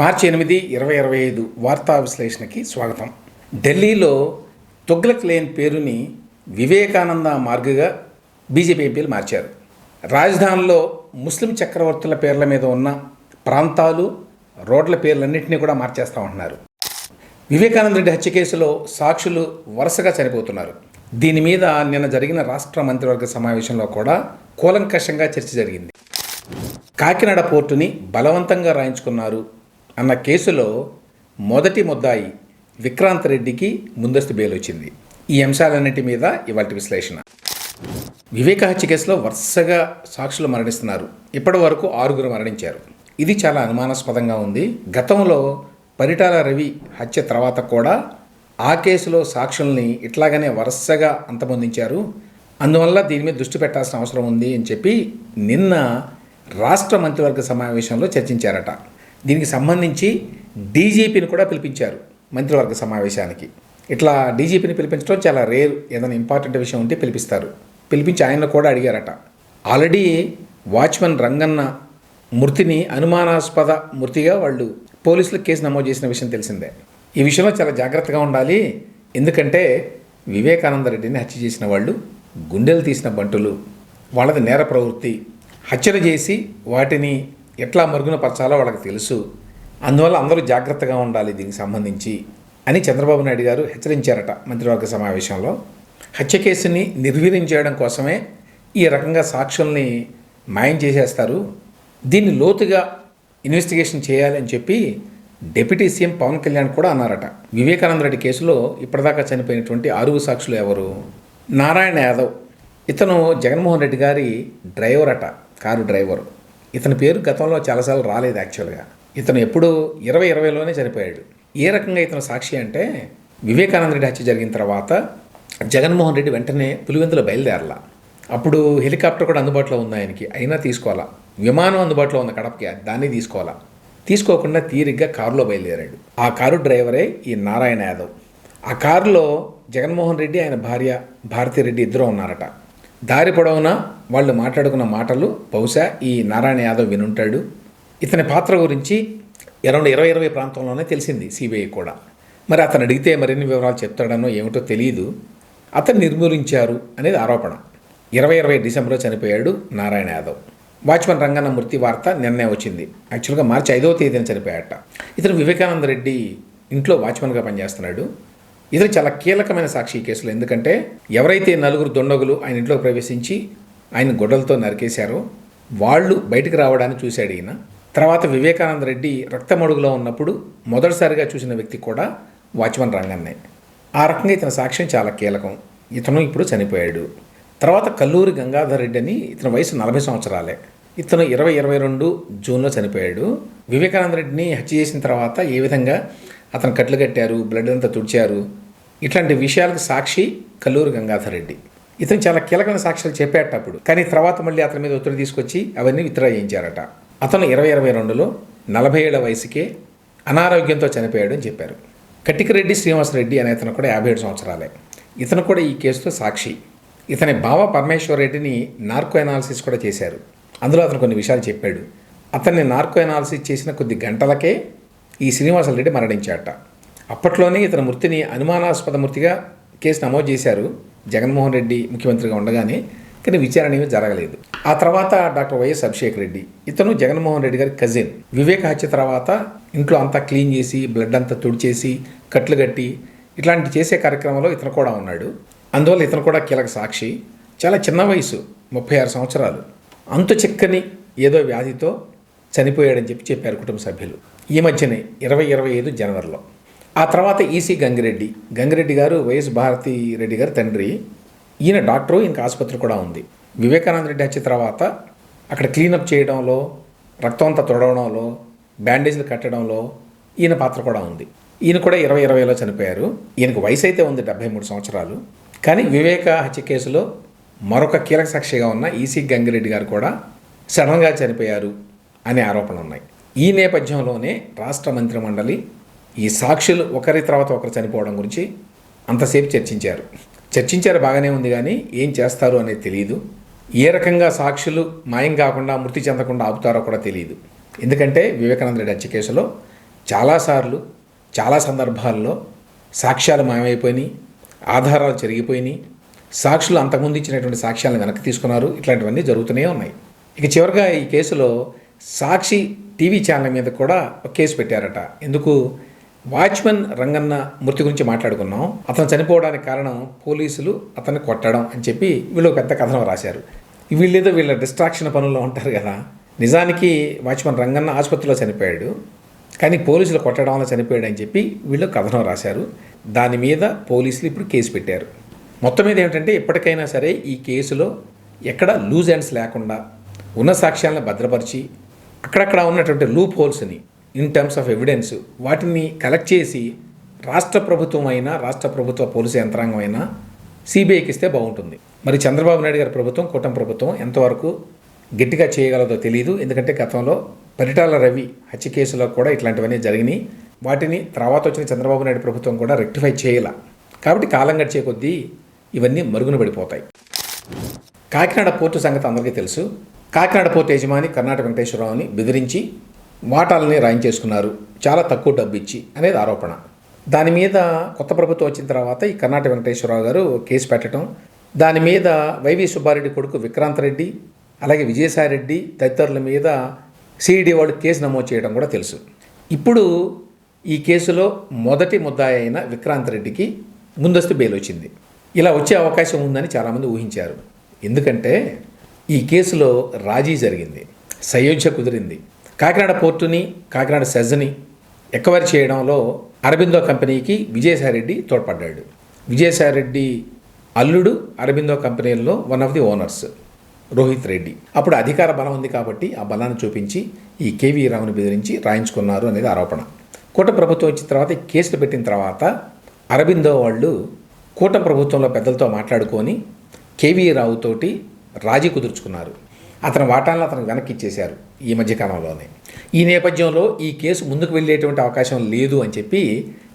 మార్చి ఎనిమిది ఇరవై ఇరవై ఐదు వార్తా విశ్లేషణకి స్వాగతం. ఢిల్లీలో తుగ్లక్ లేన్ పేరుని వివేకానంద మార్గుగా బీజేపీ ఎంపీలు మార్చారు. రాజధానిలో ముస్లిం చక్రవర్తుల పేర్ల మీద ఉన్న ప్రాంతాలు రోడ్ల పేర్లన్నింటినీ కూడా మార్చేస్తా ఉంటున్నారు. వివేకానంద రెడ్డి హత్య కేసులో సాక్షులు వరుసగా చనిపోతున్నారు. దీని మీద నిన్న జరిగిన రాష్ట్ర మంత్రివర్గ సమావేశంలో కూడా కూలంకషంగా చర్చ జరిగింది. కాకినాడ పోర్టుని బలవంతంగా రాయించుకున్నారు అన్న కేసులో మొదటి ముద్దాయి విక్రాంత్ రెడ్డికి ముందస్తు బెయిల్ వచ్చింది ఈ అంశాలన్నిటి మీద ఇవాటి విశ్లేషణ. వివేక హత్య కేసులో వరుసగా సాక్షులు మరణిస్తున్నారు. ఇప్పటి వరకు ఆరుగురు మరణించారు. ఇది చాలా అనుమానాస్పదంగా ఉంది. గతంలో పరిటాల రవి హత్య తర్వాత కూడా ఆ కేసులో సాక్షుల్ని ఇట్లాగనే వరుసగా అంతమొందించారు. అందువల్ల దీని మీద దృష్టి పెట్టాల్సిన అవసరం ఉంది అని చెప్పి నిన్న రాష్ట్ర మంత్రివర్గ సమావేశంలో చర్చించారట. దీనికి సంబంధించి డీజీపీని కూడా పిలిపించారు మంత్రివర్గ సమావేశానికి. ఇట్లా డీజీపీని పిలిపించడం చాలా రేర్ ఏదైనా ఇంపార్టెంట్ విషయం ఉంటే పిలిపిస్తారు. పిలిపించి ఆయన కూడా అడిగారట. ఆల్రెడీ వాచ్మెన్ రంగన్న మృతిని అనుమానాస్పద మృతిగా వాళ్ళు పోలీసులు కేసు నమోదు చేసిన విషయం తెలిసిందే. ఈ విషయంలో చాలా జాగ్రత్తగా ఉండాలి. ఎందుకంటే వివేకానంద రెడ్డిని హత్య చేసిన వాళ్ళు గుండెలు తీసిన బంటులు వాళ్ళది నేర ప్రవృత్తి. హత్యలు చేసి వాటిని ఎట్లా మరుగున పరచాలో వాళ్ళకి తెలుసు. అందువల్ల అందరూ జాగ్రత్తగా ఉండాలి దీనికి సంబంధించి అని చంద్రబాబు నాయుడు గారు హెచ్చరించారట మంత్రివర్గ సమావేశంలో. హత్య కేసుని నిర్వీర్యం చేయడం కోసమే ఈ రకంగా సాక్షుల్ని మాయం చేసేస్తారు. దీన్ని లోతుగా ఇన్వెస్టిగేషన్ చేయాలని చెప్పి డిప్యూటీ సీఎం పవన్ కళ్యాణ్ కూడా అన్నారట. వివేకానంద రెడ్డి కేసులో ఇప్పటిదాకా చనిపోయినటువంటి ఆరుగురు సాక్షులు ఎవరు? నారాయణ యాదవ్. ఇతను జగన్మోహన్ రెడ్డి గారి డ్రైవర్ అట కారు డ్రైవర్. ఇతని పేరు గతంలో చాలాసార్లు రాలేదు యాక్చువల్గా. ఇతను ఎప్పుడు ఇరవై ఇరవైలోనే చనిపోయాడు. ఏ రకంగా ఇతను సాక్షి అంటే వివేకానంద రెడ్డి హత్య జరిగిన తర్వాత జగన్మోహన్ రెడ్డి వెంటనే పులివెందులో బయలుదేరలా. అప్పుడు హెలికాప్టర్ కూడా అందుబాటులో ఉంది ఆయనకి. అయినా తీసుకోవాలా. విమానం అందుబాటులో ఉంది కడపకి దాన్ని తీసుకోవాలా. తీసుకోకుండా తీరిగ్గా కారులో బయలుదేరాడు. ఆ కారు డ్రైవరే ఈ నారాయణ యాదవ్. ఆ కారులో జగన్మోహన్ రెడ్డి ఆయన భార్య భారతిరెడ్డి ఇద్దరు ఉన్నారట. దారి పొడవునా వాళ్ళు మాట్లాడుకున్న మాటలు బహుశా ఈ నారాయణ యాదవ్ వినుంటాడు. ఇతని పాత్ర గురించి అరౌండ్ ఇరవై ఇరవై ప్రాంతంలోనే తెలిసింది సిబిఐ కూడా. మరి అతను అడిగితే మరిన్ని వివరాలు చెప్తాడనో ఏమిటో తెలియదు అతను నిర్మూలించారు అనేది ఆరోపణ. ఇరవై ఇరవై డిసెంబర్లో చనిపోయాడు నారాయణ యాదవ్. వాచ్మెన్ రంగన్న మృతి వార్త నిన్నే వచ్చింది. యాక్చువల్గా మార్చి ఐదవ తేదీన చనిపోయాట. ఇతను వివేకానంద రెడ్డి ఇంట్లో వాచ్మెన్గా పనిచేస్తున్నాడు. ఇతను చాలా కీలకమైన సాక్షి ఈ కేసులో. ఎందుకంటే ఎవరైతే నలుగురు దొండగులు ఆయన ఇంట్లోకి ప్రవేశించి ఆయన గొడ్డలతో నరికేశారో వాళ్ళు బయటకు రావడాన్ని చూశాడు ఈయన. తర్వాత వివేకానంద రెడ్డి రక్తమడుగులో ఉన్నప్పుడు మొదటిసారిగా చూసిన వ్యక్తి కూడా వాచ్మన్ రంగన్నే. ఆ రకంగా ఇతని సాక్ష్యం చాలా కీలకం. ఇతను ఇప్పుడు చనిపోయాడు. తర్వాత కల్లూరి గంగాధర్ రెడ్డి అని ఇతని వయసు నలభై సంవత్సరాలే. ఇతను ఇరవై ఇరవై రెండు జూన్లో చనిపోయాడు. వివేకానంద రెడ్డిని హత్య చేసిన తర్వాత ఏ విధంగా అతను కట్లు కట్టారు బ్లడ్ అంతా తుడిచారు ఇట్లాంటి విషయాలకు సాక్షి కల్లూరు గంగాధర్ రెడ్డి. ఇతను చాలా కీలకమైన సాక్ష్యాలు చెప్పేటప్పుడు. కానీ తర్వాత మళ్ళీ అతని మీద ఒత్తిడి తీసుకొచ్చి అవన్నీ విత్డ్రా చేయించారట అతను ఇరవై ఇరవై రెండులో నలభై ఏళ్ళ వయసుకే అనారోగ్యంతో చనిపోయాడని చెప్పారు. కట్టికరెడ్డి శ్రీనివాసరెడ్డి అనే అతను కూడా యాభై ఏడు సంవత్సరాలే. ఇతను కూడా ఈ కేసులో సాక్షి. ఇతని బావ పరమేశ్వర్ రెడ్డిని నార్కో ఎనాలిసిస్ కూడా చేశారు. అందులో అతను కొన్ని విషయాలు చెప్పాడు. అతన్ని నార్కో ఎనాలిసిస్ చేసిన కొద్ది గంటలకే ఈ శ్రీనివాసరెడ్డి మరణించాట. అప్పట్లోనే ఇతని మృతిని అనుమానాస్పద మృతిగా కేసు నమోదు చేశారు జగన్మోహన్ రెడ్డి ముఖ్యమంత్రిగా ఉండగానే కానీ విచారణ ఏమీ జరగలేదు. ఆ తర్వాత డాక్టర్ వైఎస్ అభిషేక్ రెడ్డి ఇతను జగన్మోహన్ రెడ్డి గారి కజిన్. వివేక హత్య తర్వాత ఇంట్లో అంతా క్లీన్ చేసి బ్లడ్ అంతా తుడిచేసి కట్లు కట్టి ఇట్లాంటి చేసే కార్యక్రమంలో ఇతను కూడా ఉన్నాడు. అందువల్ల ఇతను కూడా కీలక సాక్షి. చాలా చిన్న వయసు ముప్పై ఆరు సంవత్సరాలు. అంతు చిక్కని ఏదో వ్యాధితో చనిపోయాడని చెప్పి చెప్పారు కుటుంబ సభ్యులు. ఈ మధ్యనే ఇరవై ఇరవై ఐదు జనవరిలో. ఆ తర్వాత ఈసీ గంగిరెడ్డి. గంగిరెడ్డి గారు వైఎస్ భారతి రెడ్డి గారు తండ్రి. ఈయన డాక్టరు ఈయనకి ఆసుపత్రి కూడా ఉంది. వివేకానంద రెడ్డి హత్య తర్వాత అక్కడ క్లీనప్ చేయడంలో రక్తం అంతా తొడవడంలో బ్యాండేజ్లు కట్టడంలో ఈయన పాత్ర కూడా ఉంది. ఈయన కూడా ఇరవై ఇరవైలో చనిపోయారు. ఈయనకు వయసు అయితే ఉంది డెబ్బై మూడు సంవత్సరాలు. కానీ వివేక హత్య కేసులో మరొక కీలక సాక్షిగా ఉన్న ఈసీ గంగిరెడ్డి గారు కూడా సడన్గా చనిపోయారు అనే ఆరోపణలు ఉన్నాయి ఈ నేపథ్యంలోనే రాష్ట్ర మంత్రి మండలి ఈ సాక్షులు ఒకరి తర్వాత ఒకరు చనిపోవడం గురించి అంతసేపు చర్చించారు. చర్చించారు బాగానే ఉంది కానీ ఏం చేస్తారు అనేది తెలియదు ఏ రకంగా సాక్షులు మాయం కాకుండా మృతి చెందకుండా ఆపుతారో కూడా తెలియదు ఎందుకంటే వివేకానంద రెడ్డి హత్య కేసులో చాలాసార్లు చాలా సందర్భాల్లో సాక్ష్యాలు మాయమైపోయినాయి ఆధారాలు చెరిగిపోయినాయి. సాక్షులు అంతకుముందు ఇచ్చినటువంటి సాక్ష్యాలను వెనక్కి తీసుకున్నారు. ఇట్లాంటివన్నీ జరుగుతూనే ఉన్నాయి. ఇక చివరిగా ఈ కేసులో సాక్షి టీవీ ఛానల్ మీద కూడా ఒక కేసు పెట్టారట. ఎందుకు? వాచ్మెన్ రంగన్న మృతి గురించి మాట్లాడుకున్నాం. అతను చనిపోవడానికి కారణం పోలీసులు అతన్ని కొట్టడం అని చెప్పి వీళ్ళు పెద్ద కథనం రాశారు. వీళ్ళేదో వీళ్ళ డిస్ట్రాక్షన్ పనుల్లో ఉంటారు కదా. నిజానికి వాచ్మెన్ రంగన్న ఆసుపత్రిలో చనిపోయాడు. కానీ పోలీసులు కొట్టడం వల్ల చనిపోయాడు అని చెప్పి వీళ్ళు కథనం రాశారు. దాని మీద పోలీసులు ఇప్పుడు కేసు పెట్టారు. మొత్తం మీద ఏమిటంటే ఇప్పటికైనా సరే ఈ కేసులో ఎక్కడ లూజ్ ఎండ్స్ లేకుండా ఉన్న సాక్ష్యాలను భద్రపరిచి అక్కడక్కడ ఉన్నటువంటి లూప్ హోల్స్ని ఇన్ టర్మ్స్ ఆఫ్ ఎవిడెన్స్ వాటిని కలెక్ట్ చేసి రాష్ట్ర ప్రభుత్వం అయినా రాష్ట్ర ప్రభుత్వ పోలీసు యంత్రాంగం అయినా సిబిఐకి ఇస్తే బాగుంటుంది. మరి చంద్రబాబు నాయుడు గారి ప్రభుత్వం కూటమి ప్రభుత్వం ఎంతవరకు గట్టిగా చేయగలదో తెలియదు ఎందుకంటే గతంలో పరిటాల రవి హత్య కేసులో కూడా ఇట్లాంటివన్నీ జరిగినాయి. వాటిని తర్వాత వచ్చిన చంద్రబాబు నాయుడు ప్రభుత్వం కూడా రెక్టిఫై చేయాల. కాబట్టి కాలం గడిచే కొద్దీ ఇవన్నీ మరుగున పడిపోతాయి. కాకినాడ పోర్టు సంగతి అందరికీ తెలుసు. కాకినాడ పోర్టు యజమాని కర్ణాటక వెంకటేశ్వరరావుని బెదిరించి వాటాలని రాయించేసుకున్నారు. చాలా తక్కువ డబ్బు ఇచ్చి అనేది ఆరోపణ. దాని మీద కొత్త ప్రభుత్వం వచ్చిన తర్వాత ఈ కర్ణాటక వెంకటేశ్వరరావు గారు కేసు పెట్టడం దాని మీద వైవి సుబ్బారెడ్డి కొడుకు విక్రాంత్ రెడ్డి అలాగే విజయసాయిరెడ్డి తదితరుల మీద సిఈడి వాళ్ళు కేసు నమోదు చేయడం కూడా తెలుసు. ఇప్పుడు ఈ కేసులో మొదటి ముద్దాయి అయిన విక్రాంత్ రెడ్డికి ముందస్తు బెయిల్ వచ్చింది. ఇలా వచ్చే అవకాశం ఉందని చాలామంది ఊహించారు. ఎందుకంటే ఈ కేసులో రాజీ జరిగింది. సయోధ్య కుదిరింది. కాకినాడ పోర్టుని కాకినాడ సెజ్ని ఎక్వైర్ చేయడంలో అరబిందో కంపెనీకి విజయసాయిరెడ్డి తోడ్పడ్డాడు. విజయసాయిరెడ్డి అల్లుడు అరబిందో కంపెనీల్లో one of the owners Rohit Reddy. అప్పుడు అధికార బలం ఉంది కాబట్టి ఆ బలాన్ని చూపించి ఈ కేవీ రావుని బెదిరించి రాయించుకున్నారు అనేది ఆరోపణ. కూట ప్రభుత్వం వచ్చిన తర్వాత కేసులు పెట్టిన తర్వాత అరబిందో వాళ్ళు కూట ప్రభుత్వంలో పెద్దలతో మాట్లాడుకొని కేవీ రావుతోటి రాజీ కుదుర్చుకున్నారు. అతని వాటాలను అతనికి వెనక్కి ఇచ్చేశారు ఈ మధ్యకాలంలోనే ఈ నేపథ్యంలో ఈ కేసు ముందుకు వెళ్ళేటువంటి అవకాశం లేదు అని చెప్పి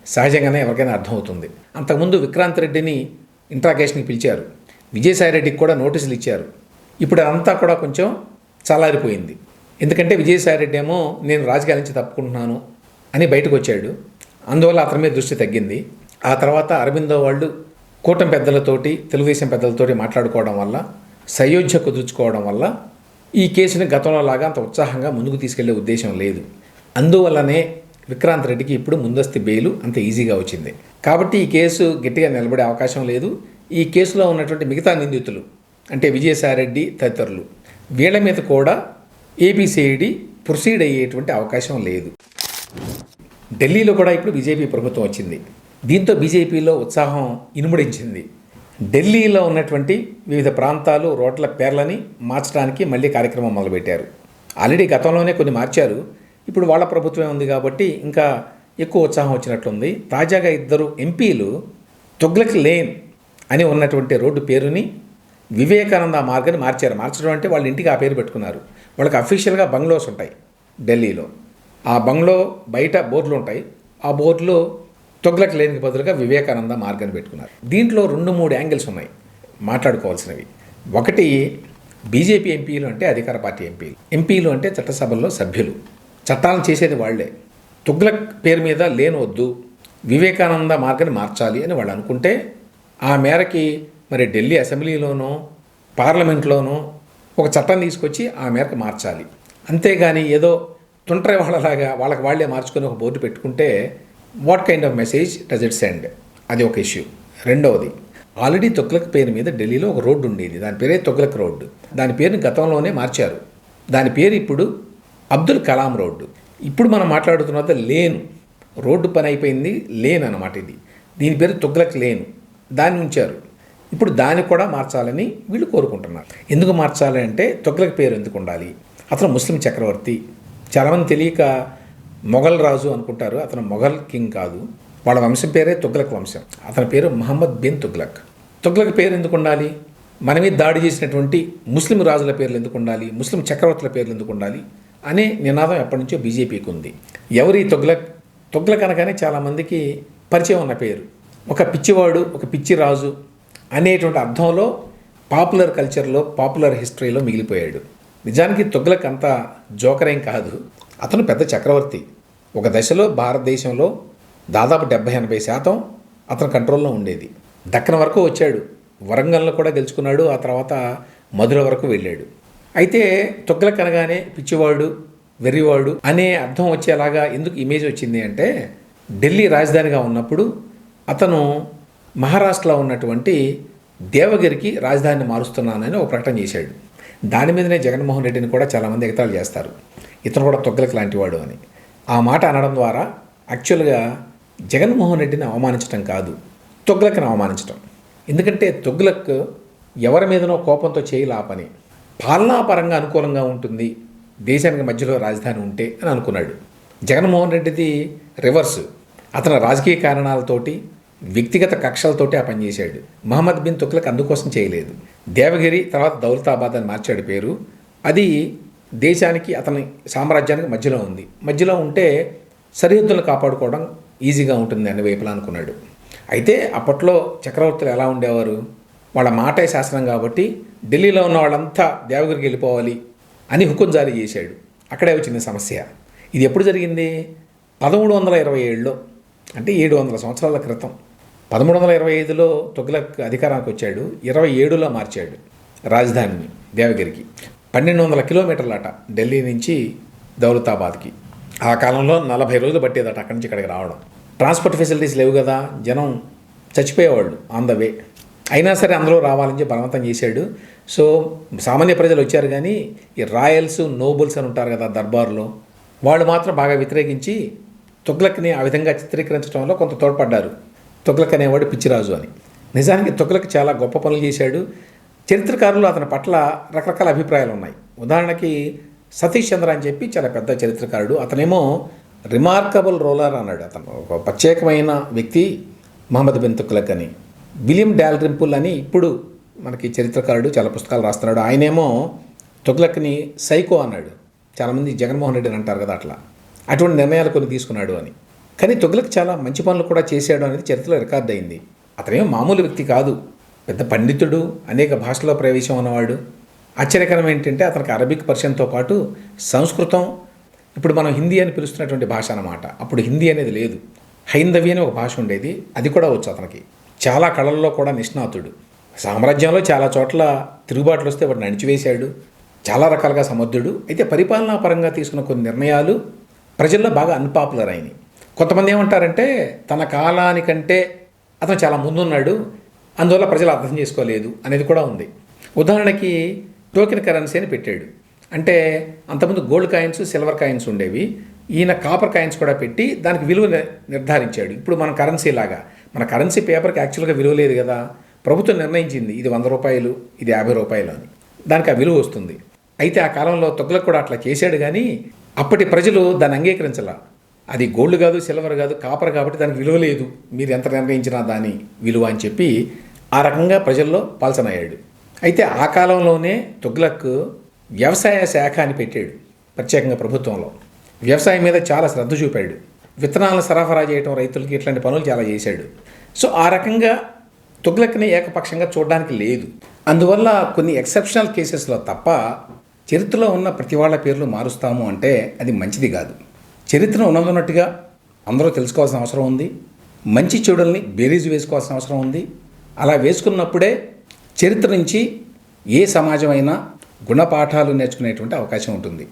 సహజంగానే ఎవరికైనా అర్థమవుతుంది. అంతకుముందు విక్రాంత్ రెడ్డిని ఇంట్రాగేషన్కి పిలిచారు. విజయసాయిరెడ్డికి కూడా నోటీసులు ఇచ్చారు. ఇప్పుడు అదంతా కూడా కొంచెం చల్లారిపోయింది. ఎందుకంటే విజయసాయిరెడ్డి ఏమో నేను రాజకీయాల నుంచి తప్పుకుంటున్నాను అని బయటకు వచ్చాడు. అందువల్ల అతని మీద దృష్టి తగ్గింది. ఆ తర్వాత అరవిందో వాళ్ళు కూటమి పెద్దలతోటి తెలుగుదేశం పెద్దలతోటి మాట్లాడుకోవడం వల్ల సయోధ్య కుదుర్చుకోవడం వల్ల ఈ కేసుని గతంలో లాగా అంత ఉత్సాహంగా ముందుకు తీసుకెళ్ళే ఉద్దేశం లేదు. అందువల్లనే విక్రాంత్ రెడ్డికి ఇప్పుడు ముందస్తు బెయిలు అంత ఈజీగా వచ్చింది. కాబట్టి ఈ కేసు గట్టిగా నిలబడే అవకాశం లేదు. ఈ కేసులో ఉన్నటువంటి మిగతా నిందితులు అంటే విజయసాయిరెడ్డి తదితరులు. వీళ్ళ మీద కూడా ఏపీసీఐడి ప్రొసీడ్ అయ్యేటువంటి అవకాశం లేదు. ఢిల్లీలో కూడా ఇప్పుడు బీజేపీ ప్రభుత్వం వచ్చింది. దీంతో బీజేపీలో ఉత్సాహం ఇనుముడించింది. ఢిల్లీలో ఉన్నటువంటి వివిధ ప్రాంతాలు రోడ్ల పేర్లని మార్చడానికి మళ్ళీ కార్యక్రమం మొదలుపెట్టారు. ఆల్రెడీ గతంలోనే కొన్ని మార్చారు. ఇప్పుడు వాళ్ళ ప్రభుత్వమే ఉంది కాబట్టి ఇంకా ఎక్కువ ఉత్సాహం వచ్చినట్లుంది. తాజాగా ఇద్దరు ఎంపీలు తుగ్లక్ లేన్ అని ఉన్నటువంటి రోడ్డు పేరుని వివేకానంద మార్గాన్ని మార్చారు. మార్చడం అంటే వాళ్ళ ఇంటికి ఆ పేరు పెట్టుకున్నారు. వాళ్ళకి అఫీషియల్గా బంగ్లోస్ ఉంటాయి ఢిల్లీలో. ఆ బంగ్లో బయట బోర్డులు ఉంటాయి. ఆ బోర్డులో తొగ్లక్ లేనికి బదులుగా వివేకానంద మార్గాన్ని పెట్టుకున్నారు. దీంట్లో రెండు మూడు యాంగిల్స్ ఉన్నాయి. మాట్లాడుకోవాల్సినవి. ఒకటి బీజేపీ ఎంపీలు అంటే అధికార పార్టీ ఎంపీలు. ఎంపీలు అంటే చట్టసభల్లో సభ్యులు. చట్టాలను చేసేది వాళ్ళే తుగ్లక్ పేరు మీద లేని వద్దు వివేకానంద మార్గాన్ని మార్చాలి అని వాళ్ళు అనుకుంటే ఆ మేరకి మరి ఢిల్లీ అసెంబ్లీలోనో పార్లమెంట్లోనో ఒక చట్టం తీసుకొచ్చి ఆ మేరకు మార్చాలి. అంతేగాని ఏదో తుంటరి వాళ్ళలాగా వాళ్ళకి వాళ్ళే మార్చుకొని ఒక బోర్డు పెట్టుకుంటే what kind of message does it send అది ఒక ఇష్యూ రెండవది ఆల్రెడీ తొక్లక్ పేరు మీద ఢిల్లీలో ఒక రోడ్డు ఉండేది. దాని పేరే తొగ్లక్ రోడ్డు. దాని పేరుని గతంలోనే మార్చారు. దాని పేరు ఇప్పుడు అబ్దుల్ కలాం రోడ్డు. ఇప్పుడు మనం మాట్లాడుతున్నది లేను. రోడ్డు పని అయిపోయింది లేన్ అన్నమాట ఇది. దీని పేరు తుగ్లక్ లేను. దాన్ని ఉంచారు. ఇప్పుడు దాన్ని కూడా మార్చాలని వీళ్ళు కోరుకుంటున్నారు. ఎందుకు మార్చాలి అంటే తొగ్లక్ పేరు ఎందుకు ఉండాలి? అతను ముస్లిం చక్రవర్తి. చాలామంది తెలియక మొఘల్ రాజు అనుకుంటారు అతను మొఘల్ కింగ్ కాదు. వాళ్ళ వంశం పేరే తుగ్లక్ వంశం. అతని పేరు మహమ్మద్ బిన్ తుగ్లక్. తుగ్లక్ పేరు ఎందుకు ఉండాలి? మన మీద దాడి చేసినటువంటి ముస్లిం రాజుల పేర్లు ఎందుకు ఉండాలి? ముస్లిం చక్రవర్తుల పేర్లు ఎందుకు ఉండాలి? అనే నినాదం ఎప్పటి నుంచో బీజేపీకి ఉంది. ఎవరి తొగ్లక్? తొగ్లక్ అనగానే చాలామందికి పరిచయం ఉన్న పేరు. ఒక పిచ్చివాడు ఒక పిచ్చి రాజు అనేటువంటి అర్థంలో పాపులర్ కల్చర్లో పాపులర్ హిస్టరీలో మిగిలిపోయాడు. నిజానికి తొగ్లక్ అంత జోకరేం కాదు. అతను పెద్ద చక్రవర్తి. ఒక దశలో భారతదేశంలో దాదాపు డెబ్బై ఎనభై శాతం అతని కంట్రోల్లో ఉండేది. దక్కన వరకు వచ్చాడు. వరంగల్లో కూడా గెలుచుకున్నాడు. ఆ తర్వాత మధుర వరకు వెళ్ళాడు. అయితే తొగ్లక్ అనగానే పిచ్చివాడు వెర్రివాడు అనే అర్థం వచ్చేలాగా ఎందుకు ఇమేజ్ వచ్చింది అంటే ఢిల్లీ రాజధానిగా ఉన్నప్పుడు అతను మహారాష్ట్రలో ఉన్నటువంటి దేవగిరికి రాజధానిని మారుస్తున్నానని ఒక ప్రకటన చేశాడు. దాని మీదనే జగన్మోహన్ రెడ్డిని కూడా చాలామంది ఎగతాళి చేస్తారు. ఇతను కూడా తొగ్గలకి లాంటివాడు అని. ఆ మాట అనడం ద్వారా యాక్చువల్గా జగన్మోహన్ రెడ్డిని అవమానించడం కాదు తొగ్లక్ని అవమానించడం ఎందుకంటే తొగ్లక్ ఎవరి మీదనో కోపంతో చేయలా పని పాలనాపరంగా అనుకూలంగా ఉంటుంది దేశానికి మధ్యలో రాజధాని ఉంటే అని అనుకున్నాడు. జగన్మోహన్ రెడ్డిది రివర్స్. అతను రాజకీయ కారణాలతోటి వ్యక్తిగత కక్షలతోటి ఆ పని చేశాడు. మహమ్మద్ బిన్ తుగ్లక్ అందుకోసం చేయలేదు. దేవగిరి తర్వాత దౌలతాబాద్ అని మార్చాడు పేరు. అది దేశానికి అతని సామ్రాజ్యానికి మధ్యలో ఉంది. మధ్యలో ఉంటే సరిహద్దులను కాపాడుకోవడం ఈజీగా ఉంటుంది అని వైపులా అనుకున్నాడు. అయితే అప్పట్లో చక్రవర్తులు ఎలా ఉండేవారు? వాళ్ళ మాటే శాసనం కాబట్టి ఢిల్లీలో ఉన్న వాళ్ళంతా దేవగిరికి వెళ్ళిపోవాలి అని హుకుం జారీ చేశాడు. అక్కడే వచ్చింది సమస్య. ఇది ఎప్పుడు జరిగింది? పదమూడు వందల ఇరవై ఏడులో. అంటే ఏడు వందల సంవత్సరాల క్రితం. పదమూడు వందల ఇరవై ఐదులో తొగ్లక్ అధికారానికి వచ్చాడు. ఇరవై ఏడులో మార్చాడు రాజధానిని దేవగిరికి. పన్నెండు వందల కిలోమీటర్లట ఢిల్లీ నుంచి దౌలతాబాద్కి. ఆ కాలంలో నలభై రోజులు పట్టేదట అక్కడి నుంచి ఇక్కడికి రావడం. ట్రాన్స్పోర్ట్ ఫెసిలిటీస్ లేవు కదా జనం చచ్చిపోయేవాళ్ళు ఆన్ ద వే. అయినా సరే అందరూ రావాలని చెప్పి బలవంతం చేశాడు. సో సామాన్య ప్రజలు వచ్చారు కానీ ఈ రాయల్స్ నోబుల్స్ అని ఉంటారు కదా దర్బార్లో వాళ్ళు మాత్రం బాగా వ్యతిరేకించి తుగ్లక్ని ఆ విధంగా చిత్రీకరించడంలో కొంత తోడ్పడ్డారు. తుగ్లక్ అనేవాడు పిచ్చిరాజు అని. నిజానికి తుగ్లక్ చాలా గొప్ప పనులు చేశాడు. చరిత్రకారులు అతని పట్ల రకరకాల అభిప్రాయాలు ఉన్నాయి ఉదాహరణకి సతీష్ చంద్ర అని చెప్పి చాలా పెద్ద చరిత్రకారుడు. అతనేమో రిమార్కబుల్ రోలర్ అన్నాడు. అతను ఒక ప్రత్యేకమైన వ్యక్తి మహమ్మద్ బిన్ తుక్లక్ అని. విలియం డాల్రింపుల్ అని ఇప్పుడు మనకి చరిత్రకారుడు చాలా పుస్తకాలు రాస్తున్నాడు. ఆయనేమో తుగ్లక్ని సైకో అన్నాడు. చాలామంది జగన్మోహన్ రెడ్డి అని అంటారు కదా అట్లా. అటువంటి నిర్ణయాలు కొన్ని తీసుకున్నాడు అని. కానీ తుగ్లక్ చాలా మంచి పనులు కూడా చేశాడు అనేది చరిత్రలో రికార్డ్ అయింది. అతనేమో మామూలు వ్యక్తి కాదు. పెద్ద పండితుడు అనేక భాషల్లో ప్రవేశం ఉన్నవాడు. ఆశ్చర్యకరం ఏంటంటే అతనికి అరబిక్ పర్షియన్తో పాటు సంస్కృతం ఇప్పుడు మనం హిందీ అని పిలుస్తున్నటువంటి భాష అన్నమాట. అప్పుడు హిందీ అనేది లేదు. హైందవి అని ఒక భాష ఉండేది. అది కూడా వచ్చు అతనికి. చాలా కళల్లో కూడా నిష్ణాతుడు. సామ్రాజ్యంలో చాలా చోట్ల తిరుగుబాట్లు వస్తే వాటిని అణిచివేశాడు. చాలా రకాలుగా సమర్థుడు. అయితే పరిపాలనా పరంగా తీసుకున్న కొన్ని నిర్ణయాలు ప్రజల్లో బాగా అన్పాపులర్ అయినాయి. కొంతమంది ఏమంటారంటే తన కాలానికంటే అతను చాలా ముందున్నాడు. అందువల్ల ప్రజలు అర్థం చేసుకోలేదు అనేది కూడా ఉంది. ఉదాహరణకి టోకెన్ కరెన్సీ అని పెట్టాడు. అంటే అంతకుముందు గోల్డ్ కాయిన్స్ సిల్వర్ కాయిన్స్ ఉండేవి. ఈయన కాపర్ కాయిన్స్ కూడా పెట్టి దానికి విలువ నిర్ధారించాడు. ఇప్పుడు మన కరెన్సీ లాగా మన కరెన్సీ పేపర్కి యాక్చువల్గా విలువ లేదు కదా. ప్రభుత్వం నిర్ణయించింది ఇది వంద రూపాయలు ఇది యాభై రూపాయలు అని. దానికి ఆ విలువ వస్తుంది. అయితే ఆ కాలంలో తొగ్గులకు కూడా అట్లా చేశాడు కానీ అప్పటి ప్రజలు దాన్ని అంగీకరించాల. అది గోల్డ్ కాదు సిల్వర్ కాదు కాపర్ కాబట్టి దానికి విలువ లేదు. మీరు ఎంత నిర్ణయించినా దాని విలువ అని చెప్పి ఆ రకంగా ప్రజల్లో పాల్సనయ్యాడు. అయితే ఆ కాలంలోనే తుగ్లక్ వ్యవసాయ శాఖ అని పెట్టాడు ప్రత్యేకంగా ప్రభుత్వంలో. వ్యవసాయం మీద చాలా శ్రద్ధ చూపాడు. విత్తనాలను సరఫరా చేయడం రైతులకి ఇట్లాంటి పనులు చాలా చేశాడు. సో ఆ రకంగా తుగ్లక్ని ఏకపక్షంగా చూడడానికి లేదు. అందువల్ల కొన్ని ఎక్సెప్షనల్ కేసెస్లో తప్ప చరిత్రలో ఉన్న ప్రతి వాళ్ళ పేర్లు మారుస్తాము అంటే అది మంచిది కాదు. చరిత్రను ఉన్నదన్నట్టుగా అందరూ తెలుసుకోవాల్సిన అవసరం ఉంది. మంచి చెడుల్ని బేరీజు వేసుకోవాల్సిన అవసరం ఉంది. అలా వేసుకున్నప్పుడే చరిత్ర నుంచి ఏ సమాజమైనా గుణపాఠాలు నేర్చుకునేటువంటి అవకాశం ఉంటుంది.